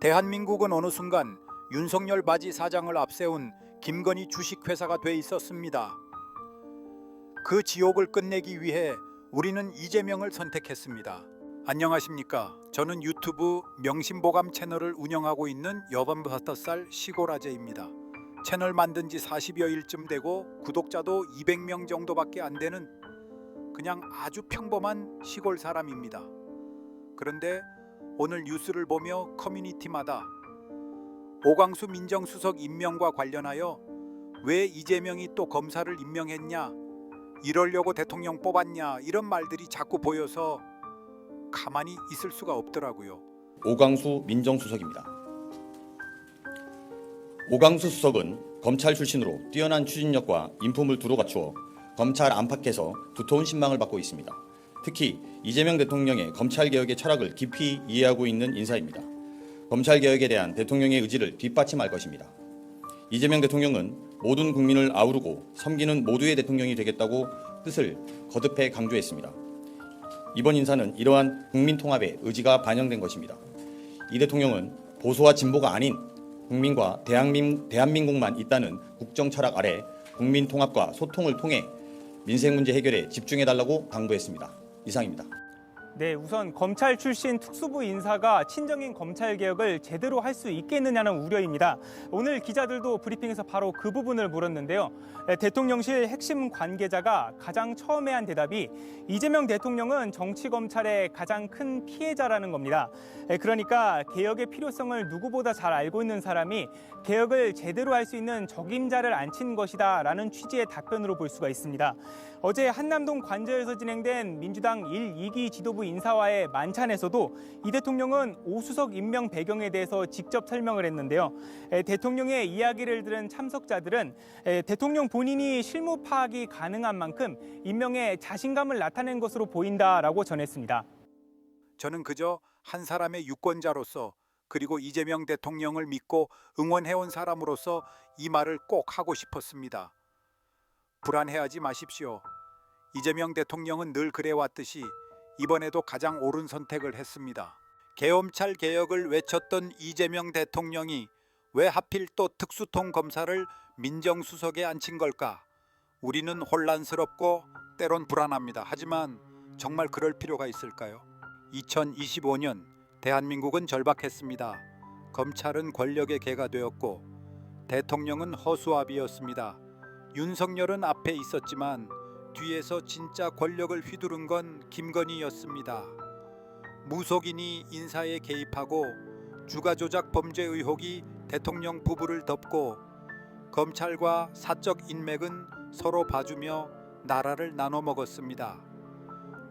대한민국은 어느 순간 윤석열 바지 사장을 앞세운 김건희 주식회사가 돼 있었습니다. 그 지옥을 끝내기 위해 우리는 이재명을 선택했습니다. 안녕하십니까? 저는 유튜브 명심보감 채널을 운영하고 있는 여반버섯살 시골아재입니다. 채널 만든 지 40여일쯤 되고 구독자도 200명 정도밖에 안 되는 그냥 아주 평범한 시골 사람입니다. 그런데 오늘 뉴스를 보며 커뮤니티마다 오광수 민정수석 임명과 관련하여 왜 이재명이 또 검사를 임명했냐 이러려고 대통령 뽑았냐 이런 말들이 자꾸 보여서 가만히 있을 수가 없더라고요. 오광수 민정수석입니다. 오광수 수석은 검찰 출신으로 뛰어난 추진력과 인품을 두루 갖추어 검찰 안팎에서 두터운 신망을 받고 있습니다. 특히 이재명 대통령의 검찰 개혁의 철학을 깊이 이해하고 있는 인사입니다. 검찰 개혁에 대한 대통령의 의지를 뒷받침할 것입니다. 이재명 대통령은 모든 국민을 아우르고 섬기는 모두의 대통령이 되겠다고 뜻을 거듭해 강조했습니다. 이번 인사는 이러한 국민 통합의 의지가 반영된 것입니다. 이 대통령은 보수와 진보가 아닌 국민과 대한민, 대한민국만 있다는 국정 철학 아래 국민 통합과 소통을 통해 민생 문제 해결에 집중해 달라고 당부했습니다. 이상입니다. 네, 우선 검찰 출신 특수부 인사가 친정인 검찰 개혁을 제대로 할 수 있겠느냐는 우려입니다. 오늘 기자들도 브리핑에서 바로 그 부분을 물었는데요. 에, 대통령실 핵심 관계자가 가장 처음에 한 대답이 이재명 대통령은 정치 검찰의 가장 큰 피해자라는 겁니다. 에, 그러니까 개혁의 필요성을 누구보다 잘 알고 있는 사람이 개혁을 제대로 할 수 있는 적임자를 앉힌 것이다라는 취지의 답변으로 볼 수가 있습니다. 어제 한남동 관저에서 진행된 민주당 1, 2기 지도부 인사와의 만찬에서도 이 대통령은 오수석 임명 배경에 대해서 직접 설명을 했는데요. 에, 대통령의 이야기를 들은 참석자들은 에, 대통령 본인이 실무 파악이 가능한 만큼 임명에 자신감을 나타낸 것으로 보인다라고 전했습니다. 저는 그저 한 사람의 유권자로서 그리고 이재명 대통령을 믿고 응원해온 사람으로서 이 말을 꼭 하고 싶었습니다. 불안해하지 마십시오. 이재명 대통령은 늘 그래왔듯이 이번에도 가장 옳은 선택을 했습니다. 계엄찰 개혁을 외쳤던 이재명 대통령이 왜 하필 또 특수통 검사를 민정수석에 앉힌 걸까? 우리는 혼란스럽고 때론 불안합니다. 하지만 정말 그럴 필요가 있을까요? 2025년 대한민국은 절박했습니다. 검찰은 권력의 개가 되었고 대통령은 허수아비였습니다. 윤석열은 앞에 있었지만 뒤에서 진짜 권력을 휘두른 건 김건희였습니다. 무속인이 인사에 개입하고 주가 조작 범죄 의혹이 대통령 부부를 덮고 검찰과 사적 인맥은 서로 봐주며 나라를 나눠 먹었습니다.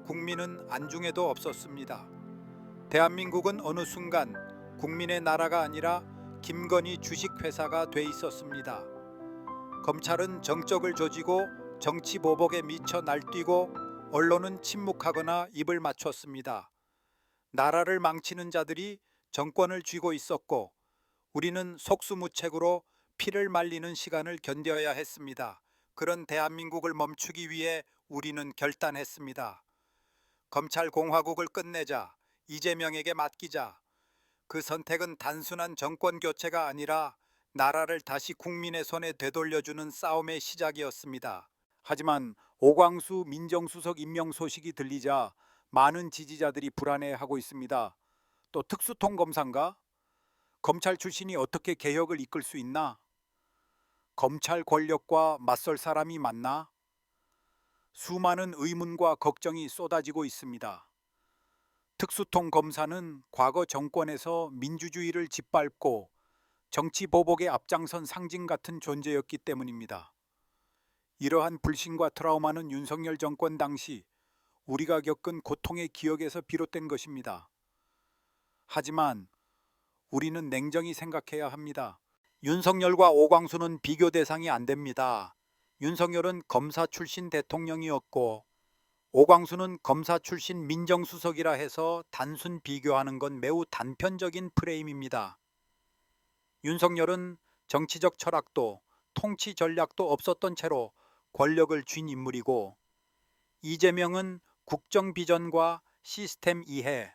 국민은 안중에도 없었습니다. 대한민국은 어느 순간 국민의 나라가 아니라 김건희 주식회사가 돼 있었습니다. 검찰은 정적을 조지고 정치 보복에 미쳐 날뛰고 언론은 침묵하거나 입을 맞췄습니다. 나라를 망치는 자들이 정권을 쥐고 있었고 우리는 속수무책으로 피를 말리는 시간을 견뎌야 했습니다. 그런 대한민국을 멈추기 위해 우리는 결단했습니다. 검찰 공화국을 끝내자 이재명에게 맡기자 그 선택은 단순한 정권 교체가 아니라 나라를 다시 국민의 손에 되돌려주는 싸움의 시작이었습니다. 하지만 오광수 민정수석 임명 소식이 들리자 많은 지지자들이 불안해하고 있습니다. 또 특수통 검사인가? 검찰 출신이 어떻게 개혁을 이끌 수 있나? 검찰 권력과 맞설 사람이 맞나? 수많은 의문과 걱정이 쏟아지고 있습니다. 특수통 검사는 과거 정권에서 민주주의를 짓밟고 정치 보복에 앞장선 상징 같은 존재였기 때문입니다. 이러한 불신과 트라우마는 윤석열 정권 당시 우리가 겪은 고통의 기억에서 비롯된 것입니다. 하지만 우리는 냉정히 생각해야 합니다. 윤석열과 오광수는 비교 대상이 안 됩니다. 윤석열은 검사 출신 대통령이었고 오광수는 검사 출신 민정수석이라 해서 단순 비교하는 건 매우 단편적인 프레임입니다. 윤석열은 정치적 철학도 통치 전략도 없었던 채로 권력을 쥔 인물이고 이재명은 국정 비전과 시스템 이해,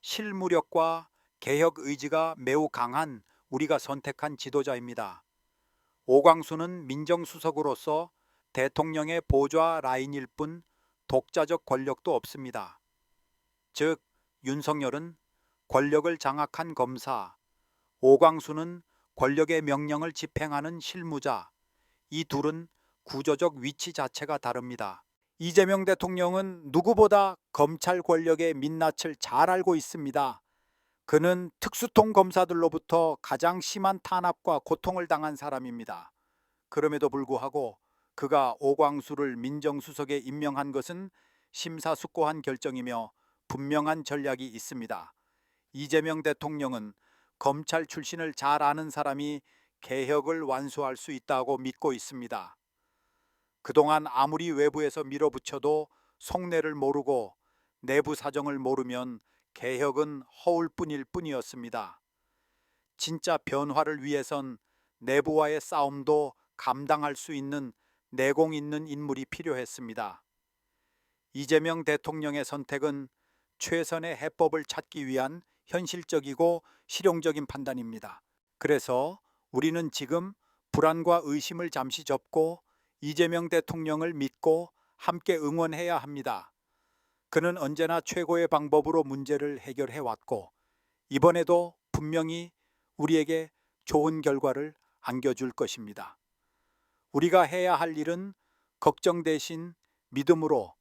실무력과 개혁 의지가 매우 강한 우리가 선택한 지도자입니다. 오광수는 민정수석으로서 대통령의 보좌 라인일 뿐 독자적 권력도 없습니다. 즉 윤석열은 권력을 장악한 검사, 오광수는 권력의 명령을 집행하는 실무자, 이 둘은 구조적 위치 자체가 다릅니다. 이재명 대통령은 누구보다 검찰 권력의 민낯을 잘 알고 있습니다. 그는 특수통 검사들로부터 가장 심한 탄압과 고통을 당한 사람입니다. 그럼에도 불구하고 그가 오광수를 민정수석에 임명한 것은 심사숙고한 결정이며 분명한 전략이 있습니다. 이재명 대통령은 검찰 출신을 잘 아는 사람이 개혁을 완수할 수 있다고 믿고 있습니다. 그동안 아무리 외부에서 밀어붙여도 속내를 모르고 내부 사정을 모르면 개혁은 허울 뿐일 뿐이었습니다. 진짜 변화를 위해선 내부와의 싸움도 감당할 수 있는 내공 있는 인물이 필요했습니다. 이재명 대통령의 선택은 최선의 해법을 찾기 위한 현실적이고 실용적인 판단입니다. 그래서 우리는 지금 불안과 의심을 잠시 접고 이재명 대통령을 믿고 함께 응원해야 합니다. 그는 언제나 최고의 방법으로 문제를 해결해 왔고 이번에도 분명히 우리에게 좋은 결과를 안겨줄 것입니다. 우리가 해야 할 일은 걱정 대신 믿음으로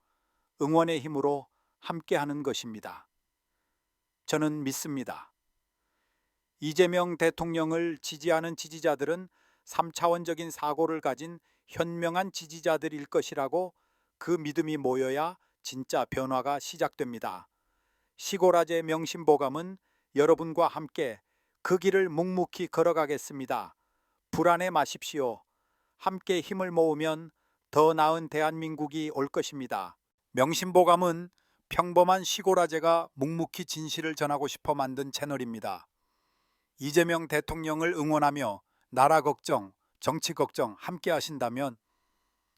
응원의 힘으로 함께 하는 것입니다. 저는 믿습니다. 이재명 대통령을 지지하는 지지자들은 3차원적인 사고를 가진 현명한 지지자들일 것이라고 그 믿음이 모여야 진짜 변화가 시작됩니다. 시골아재 명심보감은 여러분과 함께 그 길을 묵묵히 걸어가겠습니다. 불안해 마십시오. 함께 힘을 모으면 더 나은 대한민국이 올 것입니다. 명심보감은 평범한 시골아재가 묵묵히 진실을 전하고 싶어 만든 채널입니다. 이재명 대통령을 응원하며 나라 걱정, 정치 걱정 함께 하신다면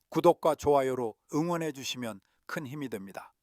구독과 좋아요로 응원해 주시면 큰 힘이 됩니다.